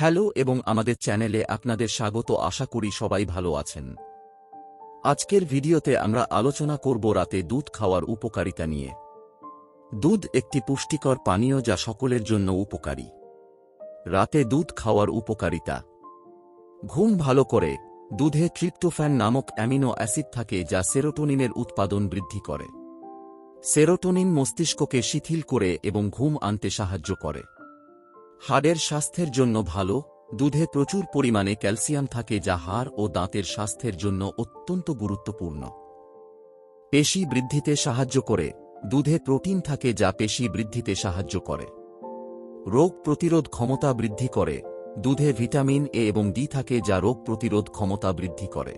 Hello এবং আমাদের চ্যানেলে আপনাদের স্বাগত। আশা করি সবাই ভালো আছেন। আজকের ভিডিওতে আমরা আলোচনা করব রাতে দুধ খাওয়ার উপকারিতা নিয়ে। দুধ একটি পুষ্টিকর পানীয় যা সকলের জন্য উপকারী। রাতে দুধ খাওয়ার উপকারিতা। ঘুম ভালো করে। দুধে ট্রিপ্টোফ্যান নামক অ্যামিনো অ্যাসিড থাকে যা সেরোটোনিনের উৎপাদন বৃদ্ধি করে। সেরোটোনিন মস্তিষ্ককে শিথিল করে এবং ঘুম আনতে সাহায্য করে। হাড়ের স্বাস্থ্যের জন্য ভালো, দুধে প্রচুর পরিমাণে ক্যালসিয়াম থাকে যা হাড় ও দাঁতের স্বাস্থ্যের জন্য অত্যন্ত গুরুত্বপূর্ণ। পেশি বৃদ্ধিতে সাহায্য করে, দুধে প্রোটিন থাকে যা পেশি বৃদ্ধিতে সাহায্য করে। রোগ প্রতিরোধ ক্ষমতা বৃদ্ধি করে, দুধে ভিটামিন এ এবং ডি থাকে যা রোগ প্রতিরোধ ক্ষমতা বৃদ্ধি করে।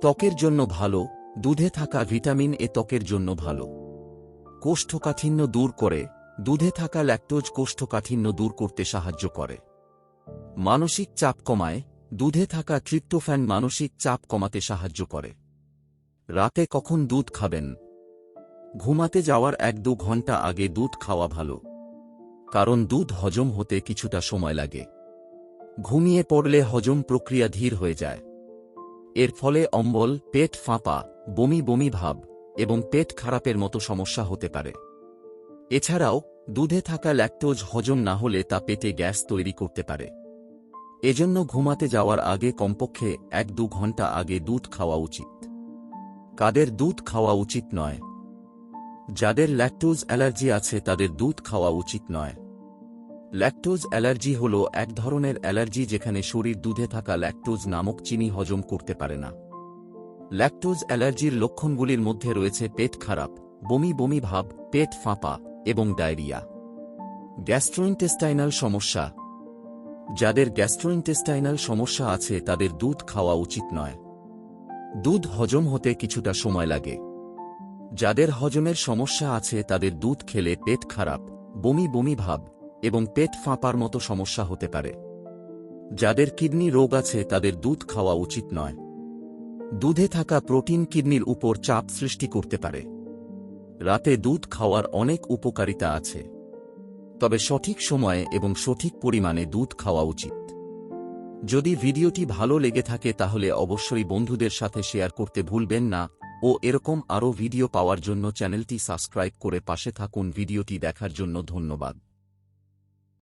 ত্বকের জন্য ভালো, দুধে থাকা ভিটামিন এ ত্বকের জন্য ভালো। কোষ্ঠকাঠিন্য দূর করে দুধে থাকা ল্যাক্টোজ কোষ্ঠকাঠিন্য দূর করতে সাহায্য করে। মানসিক চাপ কমায়, দুধে থাকা ট্রিপ্টোফ্যান মানসিক চাপ কমাতে সাহায্য করে। রাতে কখন দুধ খাবেন? ঘুমাতে যাওয়ার এক দু ঘণ্টা আগে দুধ খাওয়া ভালো। কারণ দুধ হজম হতে কিছুটা সময় লাগে। ঘুমিয়ে পড়লে হজম প্রক্রিয়া ধীর হয়ে যায়। এর ফলে অম্বল, পেট ফাঁপা, বমি বমি ভাব এবং পেট খারাপের মতো সমস্যা হতে পারে। এছাড়াও দুধে থাকা ল্যাকটোজ হজম না হলে তা পেটে গ্যাস তৈরি করতে পারে। এজন্য ঘুমাতে যাওয়ার আগে কমপক্ষে এক দু ঘণ্টা আগে দুধ খাওয়া উচিত। কাদের দুধ খাওয়া উচিত নয়? যাদের ল্যাকটোজ অ্যালার্জি আছে তাদের দুধ খাওয়া উচিত নয়। ল্যাকটোজ অ্যালার্জি হল এক ধরনের অ্যালার্জি যেখানে শরীর দুধে থাকা ল্যাকটোজ নামক চিনি হজম করতে পারে না। ল্যাকটোজ অ্যালার্জির লক্ষণগুলির মধ্যে রয়েছে পেট খারাপ, বমি বমি ভাব, পেট ফাঁপা এবং ডায়রিয়া। গ্যাস্ট্রোইন্টেস্টাইনাল সমস্যা। যাদের গ্যাস্ট্রোইন্টেস্টাইনাল সমস্যা আছে, তাদের দুধ খাওয়া উচিত নয়। দুধ হজম হতে কিছুটা সময় লাগে। যাদের হজমের সমস্যা আছে, তাদের দুধ খেলে পেট খারাপ, বমি বমি ভাব এবং পেট ফাঁপার মতো সমস্যা হতে পারে। যাদের কিডনি রোগ আছে, তাদের দুধ খাওয়া উচিত নয়। দুধে থাকা প্রোটিন কিডনির উপর চাপ সৃষ্টি করতে পারে। রাতে দুধ খাওয়ার অনেক উপকারিতা আছে। তবে সঠিক সময়ে এবং সঠিক পরিমাণে দুধ খাওয়া উচিত। যদি ভিডিওটি ভালো লেগে থাকে তাহলে অবশ্যই বন্ধুদের সাথে শেয়ার করতে ভুলবেন না ও এরকম আরও ভিডিও পাওয়ার জন্য চ্যানেলটি সাবস্ক্রাইব করে পাশে থাকুন। ভিডিওটি দেখার জন্য ধন্যবাদ।